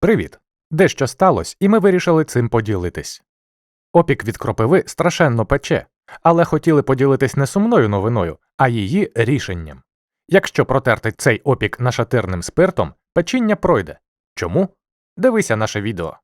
Привіт! Дещо сталося, і ми вирішили цим поділитись. Опік від кропиви страшенно пече, але хотіли поділитись не сумною новиною, а її рішенням. Якщо протерти цей опік нашатирним спиртом, печіння пройде. Чому? Дивися наше відео.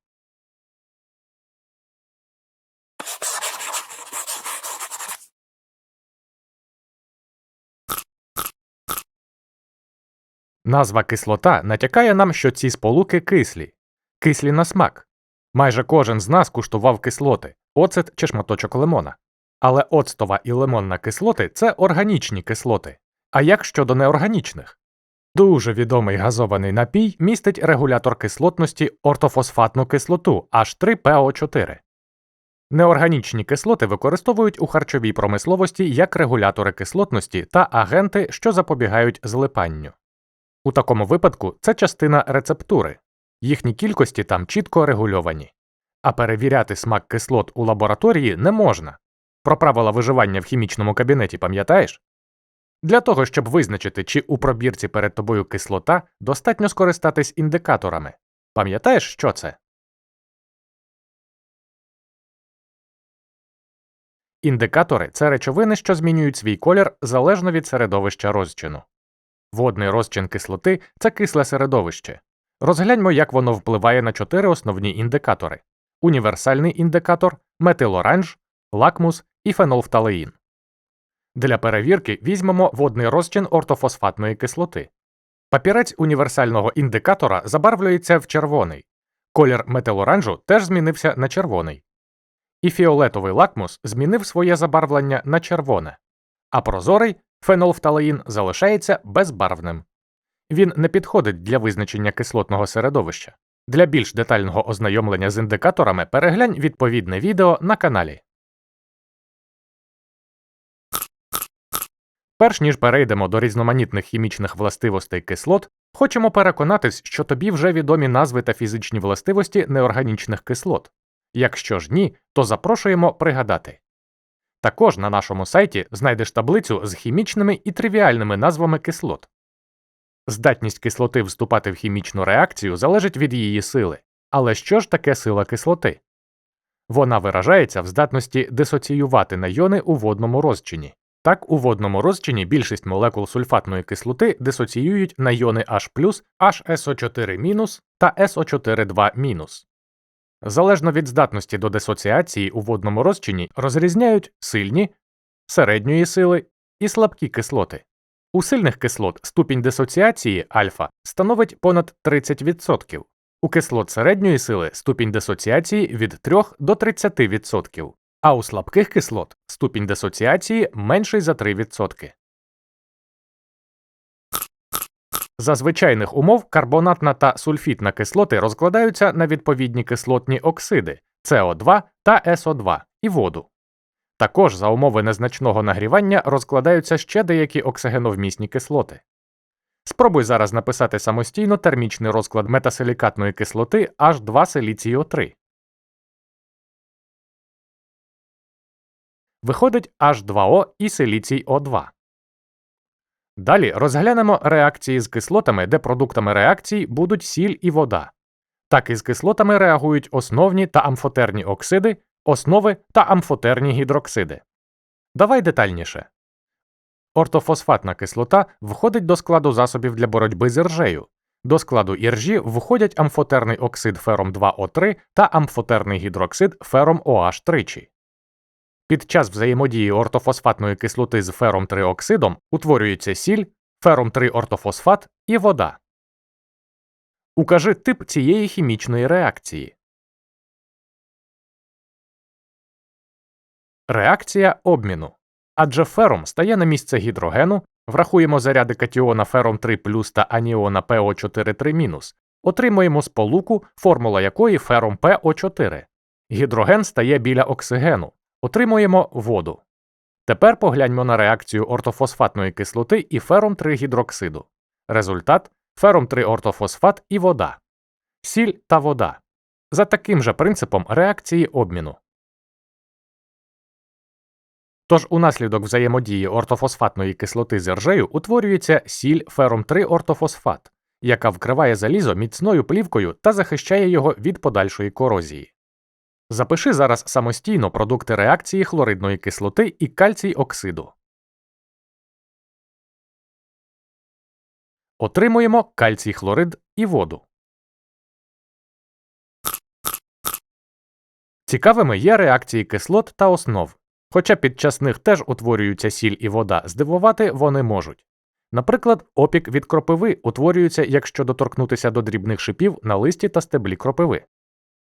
Назва кислота натякає нам, що ці сполуки кислі, кислі на смак. Майже кожен з нас куштував кислоти, оцет чи шматочок лимона. Але оцтова і лимонна кислоти це органічні кислоти. А як щодо неорганічних? Дуже відомий газований напій містить регулятор кислотності ортофосфатну кислоту H3PO4. Неорганічні кислоти використовують у харчовій промисловості як регулятори кислотності та агенти, що запобігають злипанню. У такому випадку це частина рецептури, їхні кількості там чітко регульовані. А перевіряти смак кислот у лабораторії не можна. Про правила виживання в хімічному кабінеті пам'ятаєш? Для того, щоб визначити, чи у пробірці перед тобою кислота, достатньо скористатись індикаторами. Пам'ятаєш, що це? Індикатори це речовини, що змінюють свій колір залежно від середовища розчину. Водний розчин кислоти це кисле середовище. Розгляньмо, як воно впливає на чотири основні індикатори: універсальний індикатор, метилоранж, лакмус і фенолфталеїн. Для перевірки візьмемо водний розчин ортофосфатної кислоти. Папірець універсального індикатора забарвлюється в червоний, колір метилоранжу теж змінився на червоний. І фіолетовий лакмус змінив своє забарвлення на червоне, а прозорий фенолфталеїн залишається безбарвним. Він не підходить для визначення кислотного середовища. Для більш детального ознайомлення з індикаторами переглянь відповідне відео на каналі. Перш ніж перейдемо до різноманітних хімічних властивостей кислот, хочемо переконатись, що тобі вже відомі назви та фізичні властивості неорганічних кислот. Якщо ж ні, то запрошуємо пригадати. Також на нашому сайті знайдеш таблицю з хімічними і тривіальними назвами кислот. Здатність кислоти вступати в хімічну реакцію залежить від її сили. Але що ж таке сила кислоти? Вона виражається в здатності дисоціювати на йони у водному розчині. Так, у водному розчині більшість молекул сульфатної кислоти дисоціюють на йони H+, HSO4- та SO4-2-. Залежно від здатності до дисоціації у водному розчині розрізняють сильні, середньої сили і слабкі кислоти. У сильних кислот ступінь дисоціації альфа становить понад 30%, у кислот середньої сили ступінь дисоціації від 3 до 30%, а у слабких кислот ступінь дисоціації менший за 3%. За звичайних умов карбонатна та сульфітна кислоти розкладаються на відповідні кислотні оксиди СО2 та СО2 і воду. Також за умови незначного нагрівання розкладаються ще деякі оксигеновмісні кислоти. Спробуй зараз написати самостійно термічний розклад метасилікатної кислоти H2 силіцію 3. Виходить H2O і силіцій О2. Далі розглянемо реакції з кислотами, де продуктами реакцій будуть сіль і вода. Так і з кислотами реагують основні та амфотерні оксиди, основи та амфотерні гідроксиди. Давай детальніше. Ортофосфатна кислота входить до складу засобів для боротьби з іржею. До складу іржі входять амфотерний оксид фером 2О3 та амфотерний гідроксид фером OH. Під час взаємодії ортофосфатної кислоти з фером 3 оксидом утворюється сіль, фером 3 ортофосфат і вода. Укажи тип цієї хімічної реакції. Реакція обміну. Адже фером стає на місце гідрогену, врахуємо заряди катіона фером 3 та аніона ПО4 3 отримуємо сполуку, формула якої фером ПО4. Гідроген стає біля оксигену. Отримуємо воду. Тепер погляньмо на реакцію ортофосфатної кислоти і фером 3 гідроксиду. Результат фером 3 ортофосфат і вода. Сіль та вода. За таким же принципом реакції обміну. Тож унаслідок взаємодії ортофосфатної кислоти з іржею утворюється сіль фером 3 ортофосфат, яка вкриває залізо міцною плівкою та захищає його від подальшої корозії. Запиши зараз самостійно продукти реакції хлоридної кислоти і кальцій оксиду. Отримуємо кальцій хлорид і воду. Цікавими є реакції кислот та основ. Хоча під час них теж утворюються сіль і вода, здивувати вони можуть. Наприклад, опік від кропиви утворюється, якщо доторкнутися до дрібних шипів на листі та стеблі кропиви.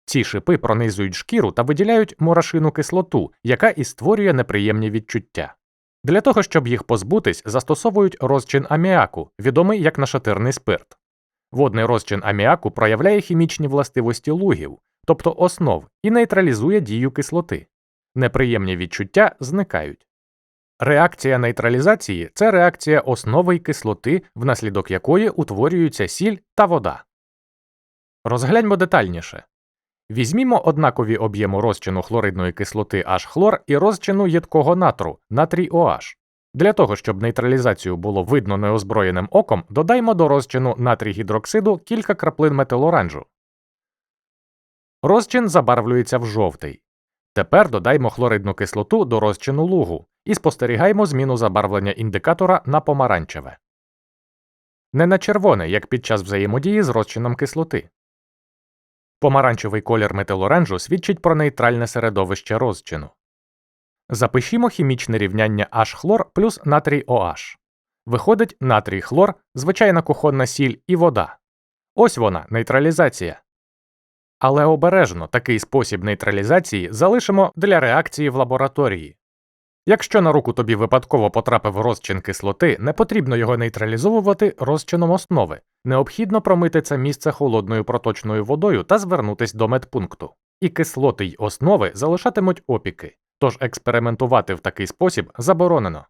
Ці шипи пронизують шкіру та виділяють мурашину кислоту, яка і створює неприємні відчуття. Для того, щоб їх позбутись, застосовують розчин аміаку, відомий як нашатирний спирт. Водний розчин аміаку проявляє хімічні властивості лугів, тобто основ, і нейтралізує дію кислоти. Неприємні відчуття зникають. Реакція нейтралізації це реакція основи й кислоти, внаслідок якої утворюються сіль та вода. Розгляньмо детальніше. Візьмімо однакові об'єму розчину хлоридної кислоти H-хлор і розчину їдкого натру натрій OH. Для того, щоб нейтралізацію було видно неозброєним оком, додаймо до розчину натрій гідроксиду кілька краплин метилоранжу. Розчин забарвлюється в жовтий. Тепер додаймо хлоридну кислоту до розчину лугу і спостерігаємо зміну забарвлення індикатора на помаранчеве. Не на червоне, як під час взаємодії з розчином кислоти. Помаранчевий колір метилоранжу свідчить про нейтральне середовище розчину. Запишімо хімічне рівняння H-хлор плюс натрій OH. Виходить натрій хлор, звичайна кухонна сіль і вода. Ось вона, нейтралізація. Але обережно такий спосіб нейтралізації залишимо для реакції в лабораторії. Якщо на руку тобі випадково потрапив розчин кислоти, не потрібно його нейтралізовувати розчином основи. Необхідно промити це місце холодною проточною водою та звернутись до медпункту. І кислоти й основи залишатимуть опіки, тож експериментувати в такий спосіб заборонено.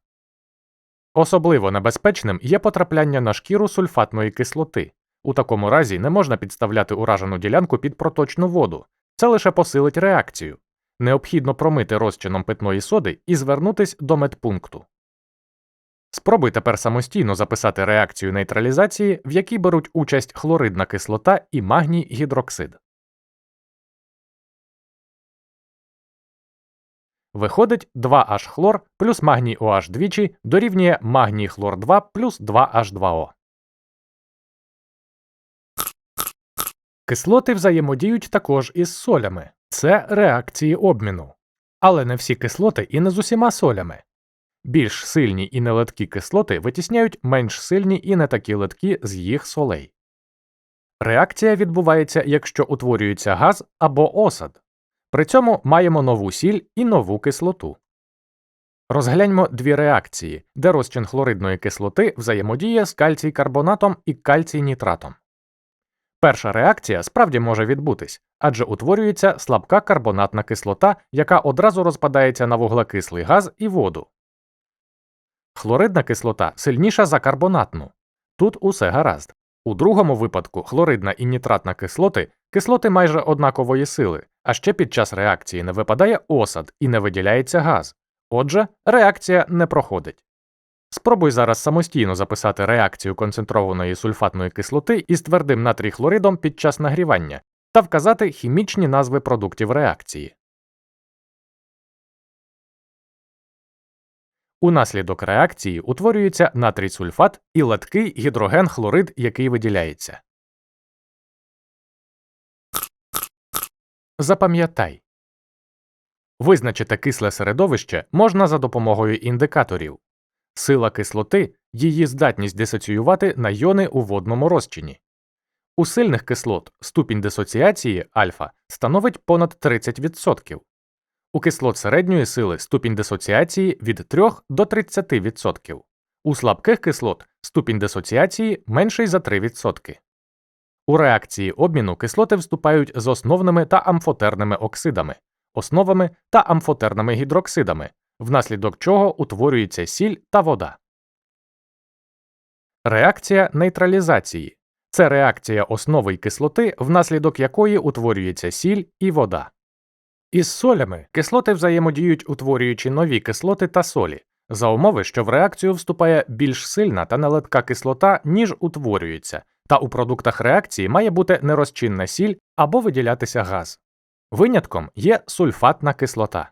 Особливо небезпечним є потрапляння на шкіру сульфатної кислоти. У такому разі не можна підставляти уражену ділянку під проточну воду, це лише посилить реакцію. Необхідно промити розчином питної соди і звернутись до медпункту. Спробуй тепер самостійно записати реакцію нейтралізації, в якій беруть участь хлоридна кислота і магній гідроксид. Виходить 2H хлор плюс магній OH двічі дорівнює магній хлор 2 плюс 2H2O. Кислоти взаємодіють також із солями. Це реакції обміну. Але не всі кислоти і не з усіма солями. Більш сильні і нелеткі кислоти витісняють менш сильні і не такі леткі з їх солей. Реакція відбувається, якщо утворюється газ або осад. При цьому маємо нову сіль і нову кислоту. Розгляньмо дві реакції, де розчин хлоридної кислоти взаємодіє з кальцій карбонатом і кальцій нітратом. Перша реакція справді може відбутись, адже утворюється слабка карбонатна кислота, яка одразу розпадається на вуглекислий газ і воду. Хлоридна кислота сильніша за карбонатну. Тут усе гаразд. У другому випадку хлоридна і нітратна кислоти кислоти майже однакової сили, а ще під час реакції не випадає осад і не виділяється газ. Отже, реакція не проходить. Спробуй зараз самостійно записати реакцію концентрованої сульфатної кислоти із твердим натрій хлоридом під час нагрівання та вказати хімічні назви продуктів реакції. Унаслідок реакції утворюється натрій сульфат і латкий гідроген хлорид, який виділяється. Запам'ятай визначити кисле середовище можна за допомогою індикаторів. Сила кислоти її здатність дисоціювати на йони у водному розчині. У сильних кислот ступінь дисоціації альфа становить понад 30%. У кислот середньої сили ступінь дисоціації від 3 до 30%. У слабких кислот ступінь дисоціації менший за 3%. У реакції обміну кислоти вступають з основними та амфотерними оксидами, основами та амфотерними гідроксидами, внаслідок чого утворюється сіль та вода. Реакція нейтралізації це реакція основи й кислоти, внаслідок якої утворюється сіль і вода. Із солями кислоти взаємодіють, утворюючи нові кислоти та солі, за умови, що в реакцію вступає більш сильна та нелетка кислота, ніж утворюється, та у продуктах реакції має бути нерозчинна сіль або виділятися газ. Винятком є сульфатна кислота.